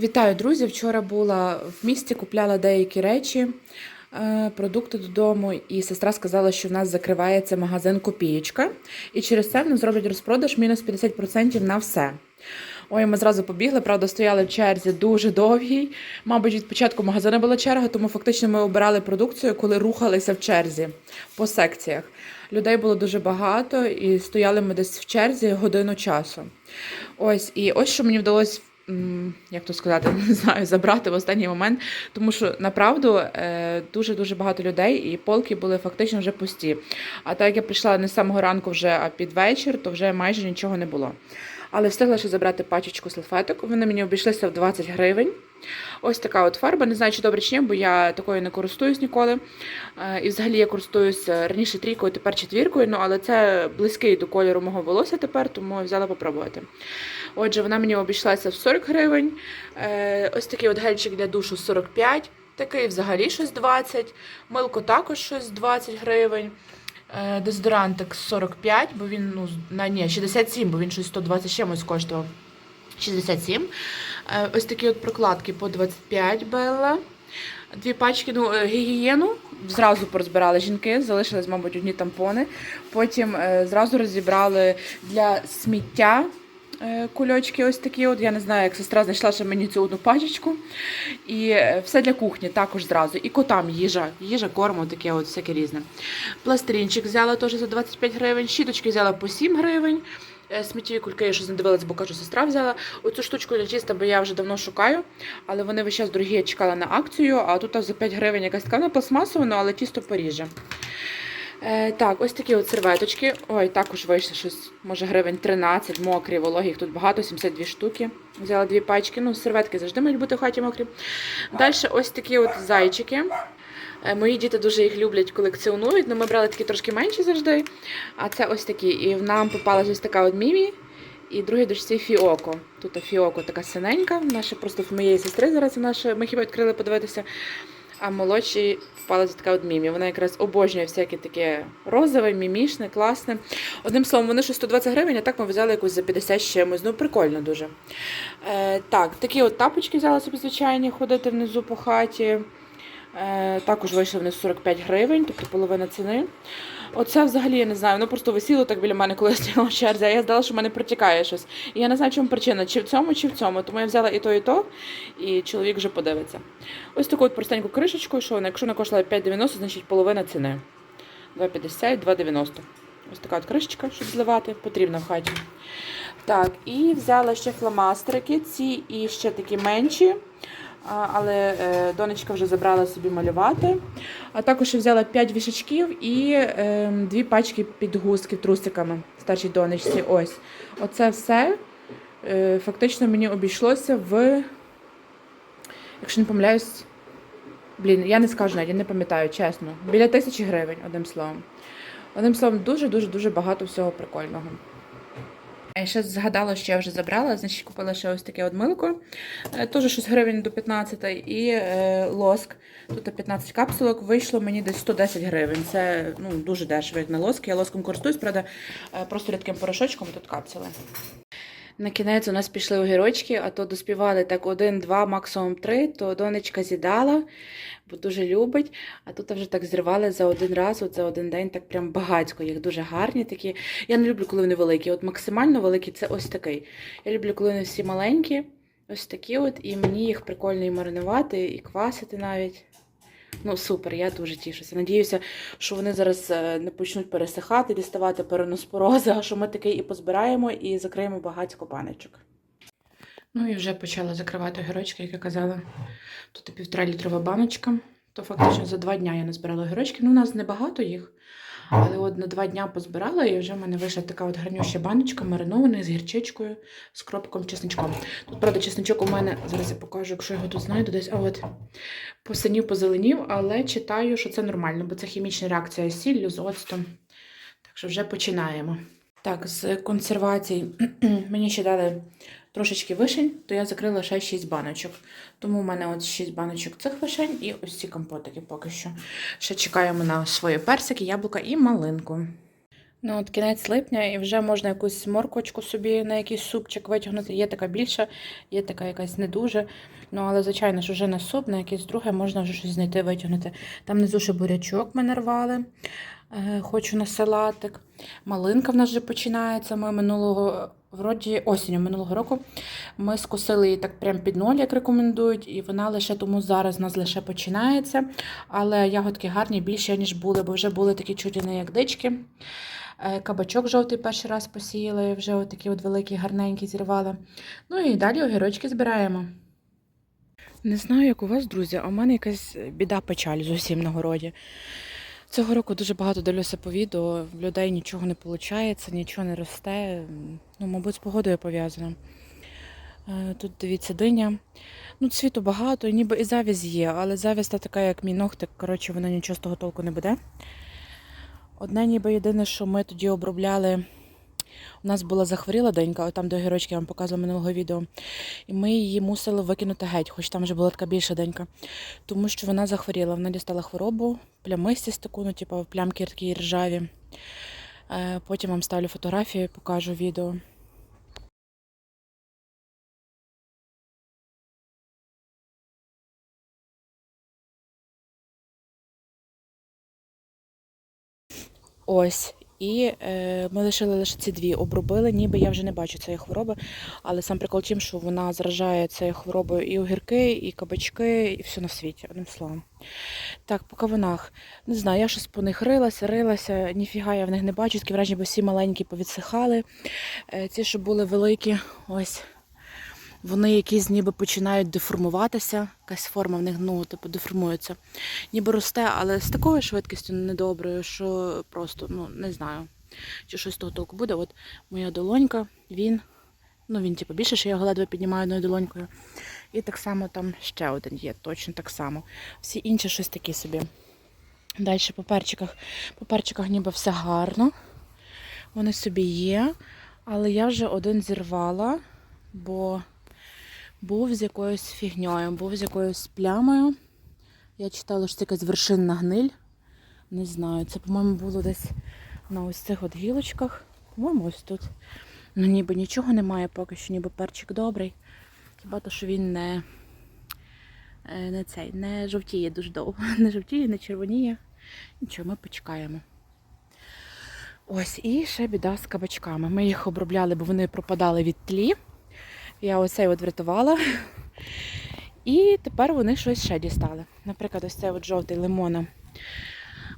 Вітаю, друзі! Вчора була в місті, купляла деякі речі, е, продукти додому, і сестра сказала, що в нас закривається магазин Копієчка, і через це в нас зроблять розпродаж мінус 50% на все. Ой, ми зразу побігли, правда, стояли в черзі дуже довгій. Мабуть, від початку магазину була черга, тому фактично ми обирали продукцію, коли рухалися в черзі по секціях. Людей було дуже багато, і стояли ми десь в черзі годину часу. Ось, і ось що мені вдалося. Як то сказати, не знаю, забрати в останній момент, тому що направду дуже дуже багато людей, і полки були фактично вже пусті. А так як я прийшла не з самого ранку, вже а під вечір, то вже майже нічого не було. Але встигла ще забрати пачечку салфеток. Вони мені обійшлися в 20 гривень. Ось така от фарба. Не знаю, чи добре чи ні, бо я такою не користуюсь ніколи. Е, І взагалі я користуюся раніше трійкою, тепер четвіркою, ну але це близький до кольору мого волосся тепер, тому взяла попробувати. Отже, вона мені обійшлася в 40 гривень. Е, Ось такий от гельчик для душу 45, такий взагалі щось 20, милко також щось 20 гривень. Е, Дезодорантик 45, бо він, ну, на ні, 67, бо він щось 120 чимось коштував. 67. Е, Ось такі от прокладки по 25 Белла. Дві пачки ну, е, гігієну зразу порозбирали жінки, залишились, мабуть, одні тампони. Потім зразу розібрали для сміття кульочки ось такі. От. Я не знаю, як сестра знайшла ще мені цю одну пачечку. І е, все для кухні також зразу. І котам їжа, їжа, кормо, таке от всяке різне. Пластирінчик взяла теж за 25 гривень, щіточки взяла по 7 гривень. Е, Сміттєві кульки я щось не дивилась, бо кажу, сестра взяла. Оцю штучку для чиста, бо я вже давно шукаю, але вони весь час дорогі, я чекала на акцію, а тут за 5 гривень якась така вона пластмасова, ну, але тісто поріже. Е, так, ось такі от серветочки. Ой, також вийшло щось, може, гривень 13, мокрі, вологі, їх тут багато, 72 штуки. Взяла дві пачки. Ну, серветки завжди мають бути в хаті мокрі. Далі ось такі от зайчики. Е, Мої діти дуже їх люблять, колекціонують. Ну, ми брали такі трошки менші завжди. А це ось такі. І в нам попалась ось така от мімі. І другий дочці фіоко. Тут фіоко така синенька. Ще просто в моєї сестри зараз ще, ми хіба відкрили подивитися. А молодшій за така от мімі. Вона якраз обожнює всяке таке розове, мімішне, класне. Одним словом, вони щось 120 гривень, а так ми взяли якусь за 50 з чимось. Ну, прикольно дуже. Е, так, такі от тапочки взяла собі звичайні, ходити внизу по хаті. Е, також вийшли вони 45 гривень, тобто половина ціни. Оце взагалі я не знаю, воно просто висіло так біля мене, коли я стояла в черзі, а я здала, що в мене протікає щось. І я не знаю, чому причина, чи в цьому, чи в цьому. Тому я взяла і то, і то, і чоловік вже подивиться. Ось таку от простеньку кришечку, що вона, якщо вона коштувала 5,90, значить половина ціни. 2,50, 2,90. Ось така от кришечка, щоб зливати, потрібна в хаті. Так, і взяла ще фломастерики, ці і ще такі менші. Але е, донечка вже забрала собі малювати. А також взяла 5 вішачків і е, дві пачки підгузків трусиками старшій донечці. Ось. Оце все е, фактично мені обійшлося в, якщо не помиляюсь, блін, я не скажу навіть, я не пам'ятаю, чесно. Біля тисячі гривень, одним словом. Одним словом, дуже-дуже дуже багато всього прикольного. Я ще згадала, що я вже забрала, значить купила ще ось таке одмилку. е, теж щось гривень до 15 і е, лоск. Тут 15 капсулок, вийшло мені десь 110 гривень. Це ну, дуже дешево, як на лоск. Я лоском користуюсь, правда, е, просто рідким порошочком, тут капсули. На кінець у нас пішли огірочки, а то доспівали так один, два, максимум три, то донечка з'їдала, бо дуже любить. А тут вже так зривали за один раз, от за один день, так прям багатько. Їх дуже гарні такі. Я не люблю, коли вони великі. От максимально великі це ось такий. Я люблю, коли вони всі маленькі, ось такі от, і мені їх прикольно і маринувати, і квасити навіть. Ну, супер, я дуже тішуся. Надіюся, що вони зараз е, не почнуть пересихати, діставати переноспорози, а що ми такий і позбираємо і закриємо багатько баночок. Ну і вже почала закривати огірочки, як я казала. Тут півтора літрова баночка. То фактично за два дня я назбирала огірочки. Ну, у нас небагато їх, але от на два дня позбирала, і вже в мене вийшла така от гарнюща баночка, маринований з гірчичкою, з кропиком, чесничком. Тут, правда, чесничок у мене, зараз я покажу, якщо його тут знайду, десь, а от посинів, позеленів, але читаю, що це нормально, бо це хімічна реакція з сіллю, з оцтом. Так що вже починаємо. Так, з консервацій мені ще дали трошечки вишень, то я закрила ще 6 баночок. Тому в мене от 6 баночок цих вишень і ось ці компотики поки що. Ще чекаємо на свої персики, яблука і малинку. Ну, от кінець липня, і вже можна якусь морквочку собі на якийсь супчик витягнути. Є така більша, є така якась не дуже. Ну, але, звичайно ж, вже на суп, на якесь друге можна вже щось знайти, витягнути. Там внизу ще бурячок ми нарвали. Е, хочу на салатик. Малинка в нас вже починається. Ми минулого вроді осінню минулого року ми скусили її так прям під ноль, як рекомендують, і вона лише тому зараз у нас лише починається. Але ягодки гарні більше, ніж були, бо вже були такі чуті як дички. Е, Кабачок жовтий перший раз посіяли, вже отакі от великі, гарненькі зірвали. Ну і далі огірочки збираємо. Не знаю, як у вас, друзі, а у мене якась біда печаль зовсім на городі. Цього року дуже багато дивлюся по відео, в людей нічого не виходить, нічого не росте. Ну, мабуть, з погодою пов'язано. Е, Тут дивіться диня. Ну, цвіту багато, ніби і завість є, але завість та така, як мій ногтик, коротше, вона нічого з того толку не буде. Одне ніби єдине, що ми тоді обробляли. У нас була захворіла донька, там до гірочки я вам показувала минулого відео. І ми її мусили викинути геть, хоч там вже була така більша донька. Тому що вона захворіла, вона дістала хворобу, плямистість таку, ну, типу, плямки такі ржаві. Е, Потім вам ставлю фотографію, покажу відео. Ось. І е, ми лишили лише ці дві, обробили, ніби я вже не бачу цієї хвороби. Але сам прикол тим, що вона заражає цією хворобою і огірки, і кабачки, і все на світі, одним словом. Так, по кавунах. Не знаю, я щось по них рилася, рилася, ніфіга я в них не бачу, такі враження, бо всі маленькі повідсихали. Е, ці, що були великі, ось. Вони якісь ніби починають деформуватися, якась форма в них ну, типу, деформується. Ніби росте, але з такою швидкістю недоброю, що просто ну, не знаю, чи щось з того толку буде. От моя долонька, він, ну він типу, більше, що я його ледве піднімаю одною долонькою. І так само там ще один є, точно так само. Всі інші щось такі собі. Далі по перчиках. По перчиках ніби все гарно. Вони собі є, але я вже один зірвала, бо був з якоюсь фігньою, був з якоюсь плямою. Я читала, що це якась вершинна гниль. Не знаю, це, по-моєму, було десь на ось цих от гілочках. По-моєму, ось тут. Ну, ніби нічого немає поки що, ніби перчик добрий. Хіба то, що він не, е, не цей, не жовтіє дуже довго. Не жовтіє, не червоніє. Нічого, ми почекаємо. Ось, і ще біда з кабачками. Ми їх обробляли, бо вони пропадали від тлі. Я оцей от врятувала. І тепер вони щось ще дістали. Наприклад, ось цей от жовтий лимона.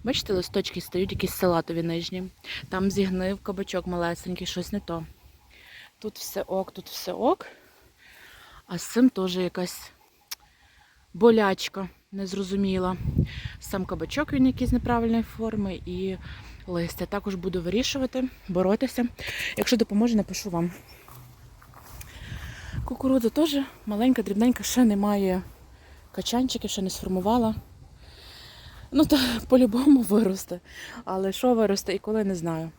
Бачите, листочки стають якісь салатові нижні. Там зігнив кабачок малесенький, щось не то. Тут все ок, тут все ок. А з цим теж якась болячка незрозуміла. Сам кабачок він якийсь неправильної форми і листя. Також буду вирішувати, боротися. Якщо допоможе, напишу вам. Кукурудза теж маленька, дрібненька, ще немає качанчиків, ще не сформувала. Ну, та по-любому виросте. Але що виросте і коли, не знаю.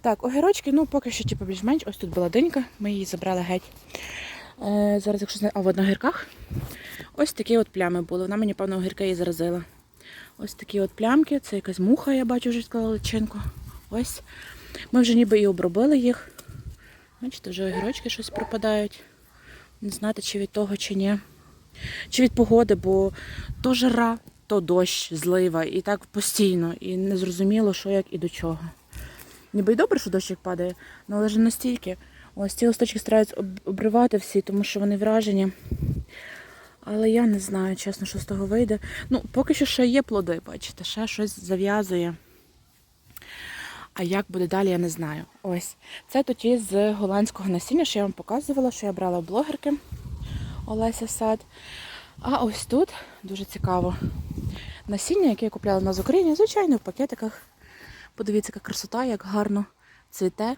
Так, огірочки, ну, поки що, типу, більш-менш. Ось тут була динька, ми її забрали геть. Е, зараз, якщо знаю, а от на огірках ось такі от плями були. Вона мені, певно, огірки її заразила. Ось такі от плямки, це якась муха, я бачу, вже сказала личинку. Ось. Ми вже ніби і обробили їх. Бачите, вже огірочки щось пропадають. Не знати, чи від того, чи ні. Чи від погоди, бо то жара, то дощ, злива, і так постійно. І не зрозуміло, що як і до чого. Ніби й добре, що дощик падає, але ж настільки. Ось ці листочки стараються обривати всі, тому що вони вражені. Але я не знаю, чесно, що з того вийде. Ну, поки що ще є плоди, бачите, ще щось зав'язує. А як буде далі, я не знаю. Ось. Це тоді з голландського насіння, що я вам показувала, що я брала блогерки Олеся Сад. А ось тут дуже цікаво. Насіння, яке я купляла в нас Україні, звичайно, в пакетиках. Подивіться, яка красота, як гарно цвіте.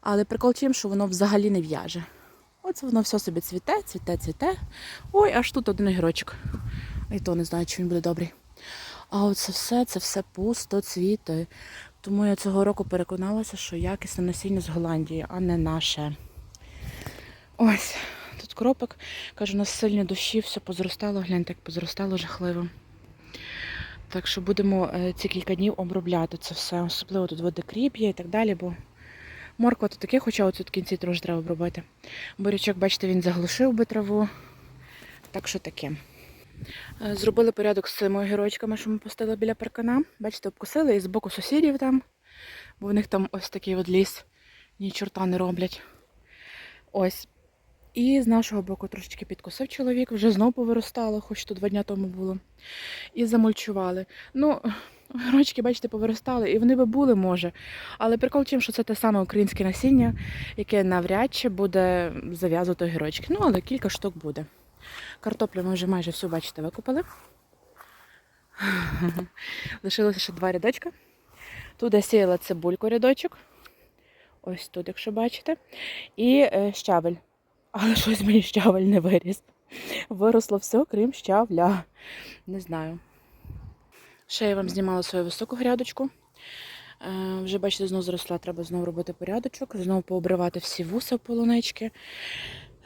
Але прикол тим, що воно взагалі не в'яже. Оце воно все собі цвіте, цвіте, цвіте. Ой, аж тут один огірочок. І то не знаю, чи він буде добрий. А оце все, це все пусто цвіте. Тому я цього року переконалася, що якісне насіння з Голландії, а не наше. Ось, тут кропик. Кажу, у нас сильні дощі, все позростало, гляньте, як позростало жахливо. Так що будемо е, ці кілька днів обробляти це все. Особливо тут води кріп є і так далі, бо морква то таке, хоча оцю в кінці теж треба обробити. Бурячок, бачите, він заглушив би траву. Так що таке. Е, Зробили порядок з цими огірочками, що ми пустили біля паркана. Бачите, обкусили і з боку сусідів там, бо в них там ось такий от ліс, ні чорта не роблять. Ось. І з нашого боку трошечки підкусив чоловік, вже знов повиростало, хоч то два дня тому було. І замульчували. Ну, огірочки, бачите, повиростали, і вони би були, може. Але прикол в тім, що це те саме українське насіння, яке навряд чи буде зав'язувати огірочки. Ну, але кілька штук буде. Картоплю ми вже майже всю, бачите, викопали. Лишилося ще два рядочка. Тут я сіяла цибульку рядочок. Ось тут, якщо бачите. І е, щавель. Але щось мені щавель не виріс. Виросло все, крім щавля. Не знаю. Ще я вам знімала свою високу грядочку. Е, вже, бачите, знову зросла, треба знову робити порядочок, знову пообривати всі вуса в полунички.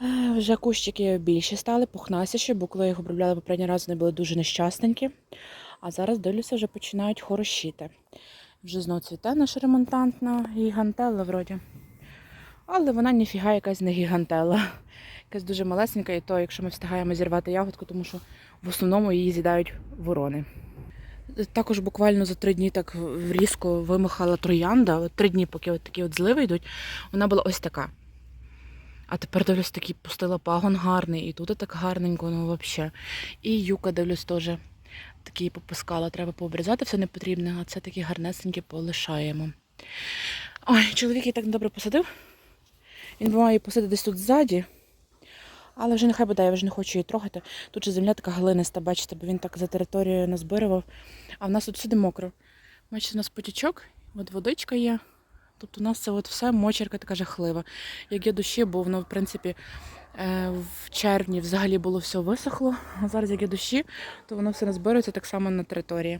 Е, Вже кущики більші стали, пухнасіші, бо коли їх обробляла попередній раз, вони були дуже нещасненькі. А зараз дивлюся, вже починають хорошіти. Вже знову цвіте наша ремонтантна гігантела вроді. Але вона ніфіга якась не гігантела. Якась дуже малесенька, і то, якщо ми встигаємо зірвати ягодку, тому що в основному її з'їдають ворони. Також буквально за три дні так різко вимахала троянда. Три дні, поки от такі от зливи йдуть, вона була ось така. А тепер дивлюсь, такий пустила пагон гарний, і тут так гарненько, ну взагалі. І юка, дивлюсь, теж такий попускала. Треба пообрізати, все не потрібне, а це такі гарнесенькі полишаємо. Ой, чоловік її так добре посадив. Він її посадити десь тут ззаді. Але вже нехай буде, я вже не хочу її трогати. Тут же земля така глиниста, бачите, бо він так за територією назбирував. А в нас тут всюди мокро. Бачите, у нас потічок, от водичка є. Тобто у нас це от все мочерка така жахлива. Як є дощі, бо воно, в принципі, е, в червні взагалі було все висохло. А зараз, як є дощі, то воно все назбирується так само на території.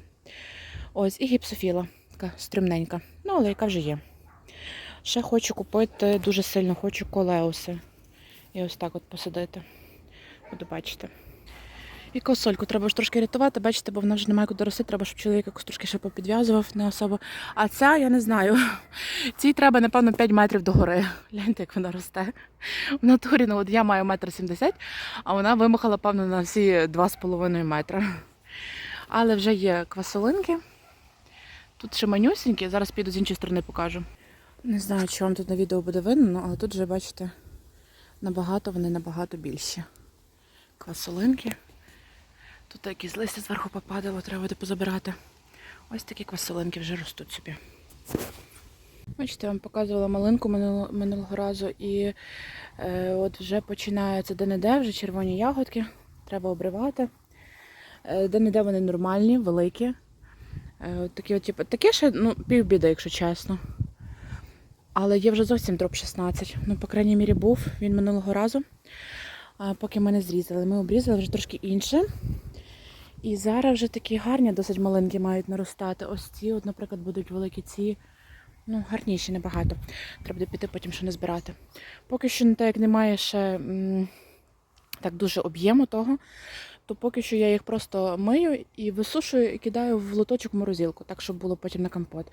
Ось, і гіпсофіла, така стрімненька. Ну, але яка вже є. Ще хочу купити дуже сильно, хочу колеуси. І ось так от посадити. Буду бачити. І косольку треба ж трошки рятувати, бачите, бо вона вже немає куди рости, треба, щоб чоловік якось трошки ще попідв'язував не особо. А ця, я не знаю. Цій треба, напевно, 5 метрів догори. Гляньте, як вона росте. В натурі, ну от я маю метр сімдесят, а вона вимахала, певно, на всі 2,5 метра. Але вже є квасолинки. Тут ще манюсінькі, зараз піду з іншої сторони покажу. Не знаю, чи вам тут на відео буде видно, але тут вже, бачите, набагато вони набагато більші. Квасолинки. Тут якісь листя зверху попадало, треба буде позабирати. Ось такі квасолинки вже ростуть собі. Бачите, я вам показувала малинку минуло- минулого разу і е, от вже починаються де-не-де, вже червоні ягодки. Треба обривати. Е, де-не-де вони нормальні, великі. Е, от такі, от, типу, таке ще ну, півбіда, якщо чесно. Але є вже зовсім дроп 16. Ну, по крайній мірі, був він минулого разу. Поки ми не зрізали. Ми обрізали вже трошки інше. І зараз вже такі гарні, досить маленькі мають наростати. Ось ці, от, наприклад, будуть великі ці. Ну, гарніші набагато. Треба буде піти потім ще не збирати. Поки що не так як немає ще м, так дуже об'єму того, то поки що я їх просто мию і висушую і кидаю в лоточок морозилку, так щоб було потім на компот.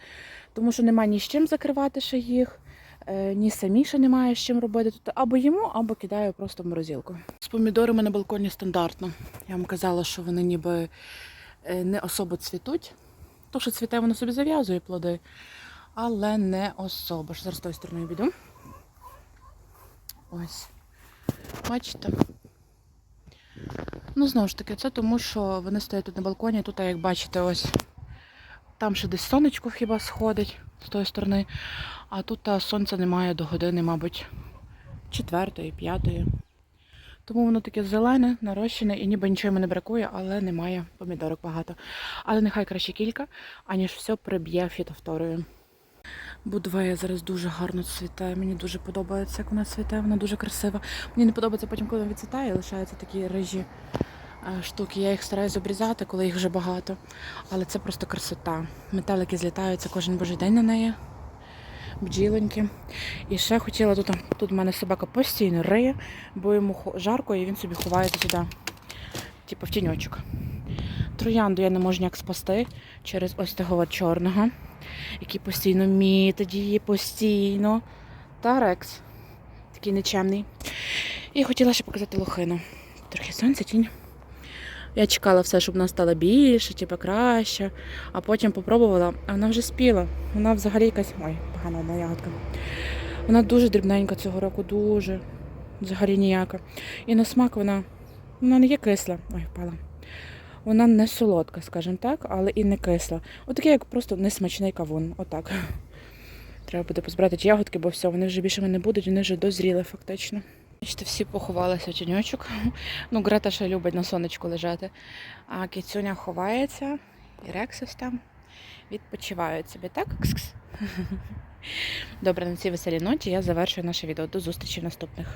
Тому що немає ні з чим закривати ще їх, ні самі ще немає з чим робити. Тут або їмо, або кидаю просто в морозилку. З помідорами на балконі стандартно. Я вам казала, що вони ніби е, не особо цвітуть. То, що цвіте, воно собі зав'язує плоди, але не особо. Зараз з тої сторони піду. Ось. Бачите? Ну, знову ж таки, це тому, що вони стоять тут на балконі. Тут, як бачите, ось там ще десь сонечко хіба сходить з тої сторони. А тут та, сонця немає до години, мабуть, четвертої, п'ятої. Тому воно таке зелене, нарощене і ніби нічого йому не бракує, але немає помідорок багато. Але нехай краще кілька, аніж все приб'є фітофторою. Будвея зараз дуже гарно цвіте. Мені дуже подобається, як вона цвіте, вона дуже красива. Мені не подобається потім, коли вона відцвітає, лишаються такі рижі е, штуки. Я їх стараюся обрізати, коли їх вже багато. Але це просто красота. Метелики злітаються кожен божий день на неї. Бджілоньки. І ще хотіла тут, тут в мене собака постійно риє, бо йому жарко і він собі ховається сюди, типу в тіньочок. троянду я не можу ніяк спасти через ось того чорного, який постійно мітить її постійно. Та Рекс. Такий нечемний. І хотіла ще показати лохину. Трохи сонце, тінь. Я чекала все, щоб вона стала більше, типу краще. А потім попробувала, а вона вже спіла. Вона взагалі якась. Ой, погана одна ягодка. Вона дуже дрібненька цього року, дуже. Взагалі ніяка. І на смак вона, вона не є кисла. Ой, впала. Вона не солодка, скажімо так, але і не кисла. Отаке, як просто несмачний кавун. Отак. Треба буде позбирати ягодки, бо все, вони вже більше не будуть, вони вже дозріли фактично. Бачите, всі поховалися тіньочок. Ну, Грета ще любить на сонечку лежати. А кіцюня ховається, і Рексус там відпочивають собі, так? Кс-кс. Добре, на цій веселій ноті я завершую наше відео. До зустрічі в наступних.